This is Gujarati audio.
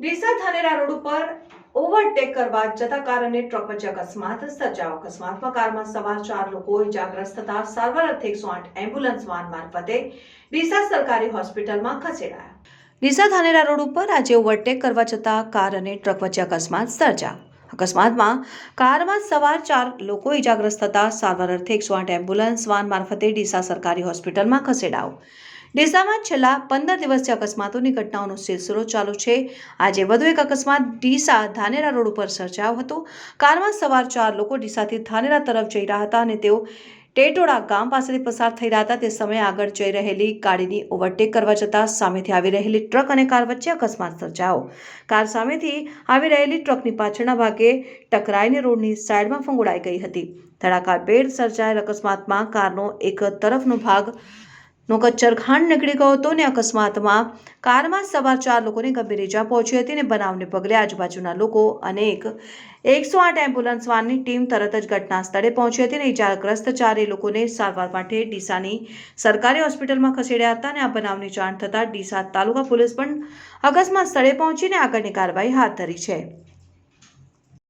ડીસા ધાનેરા રોડ ઉપર ઓવરટેક કરવા જતા કાર અને ટ્રક વચ્ચે અકસ્માત સર્જાયો. અકસ્માતમાં કારમાં સવાર ચાર લોકો ઇજાગ્રસ્ત થતા સારવાર અર્થે એકસો આઠ એમ્બ્યુલન્સ વાન મારફતે ડીસા સરકારી હોસ્પિટલમાં ખસેડાયા. ડીસા ધાનેરા રોડ ઉપર આજે ઓવરટેક કરવા જતા કાર અને ટ્રક વચ્ચે અકસ્માત સર્જાયો. અકસ્માતમાં કારમાં સવાર ચાર લોકો ઇજાગ્રસ્ત થતા સારવાર અર્થે એકસો આઠ એમ્બ્યુલન્સ વાન મારફતે ડીસા સરકારી હોસ્પિટલમાં ખસેડાયો. ડીસામાં છેલ્લા પંદર દિવસથી અકસ્માતોની ઘટનાઓનો સિલસિલો ચાલુ છે. આજે વધુ એક અકસ્માત ડીસા ધાનેરા રોડ ઉપર સર્જાયો હતો. કારમાં સવાર ચાર લોકો ડીસાથી ધાનેરા તરફ જઈ રહ્યા હતા અને તેઓ ટેટોડા ગામ પાસેથી પસાર થઈ રહ્યા હતા. તે સમયે આગળ જઈ રહેલી ગાડીની ઓવરટેક કરવા જતા સામેથી આવી રહેલી ટ્રક અને કાર વચ્ચે અકસ્માત સર્જાયો. કાર સામેથી આવી રહેલી ટ્રકની પાછળના ભાગે ટકરાઈને રોડની સાઈડમાં ફંગોળાઈ ગઈ હતી. ધડાકાભેર સર્જાયેલ અકસ્માતમાં કારનો એક તરફનો ભાગ નો કચ્છર ખાંડ નીકળી ગયો હતો ને અકસ્માતમાં કારમાં સવાર ચાર લોકોને ગંભીર ઇજા પહોંચી હતી ને બનાવને પગલે આજુબાજુના લોકો અને એક એકસો આઠ એમ્બ્યુલન્સ વાનની ટીમ તરત જ ઘટના સ્થળે પહોંચી હતી ને ઇજાગ્રસ્ત ચારે લોકોને સારવાર માટે ડીસાની સરકારી હોસ્પિટલમાં ખસેડ્યા હતા અને આ બનાવની જાણ થતાં ડીસા તાલુકા પોલીસ પણ અકસ્માત સ્થળે પહોંચીને આગળની કાર્યવાહી હાથ ધરી છે.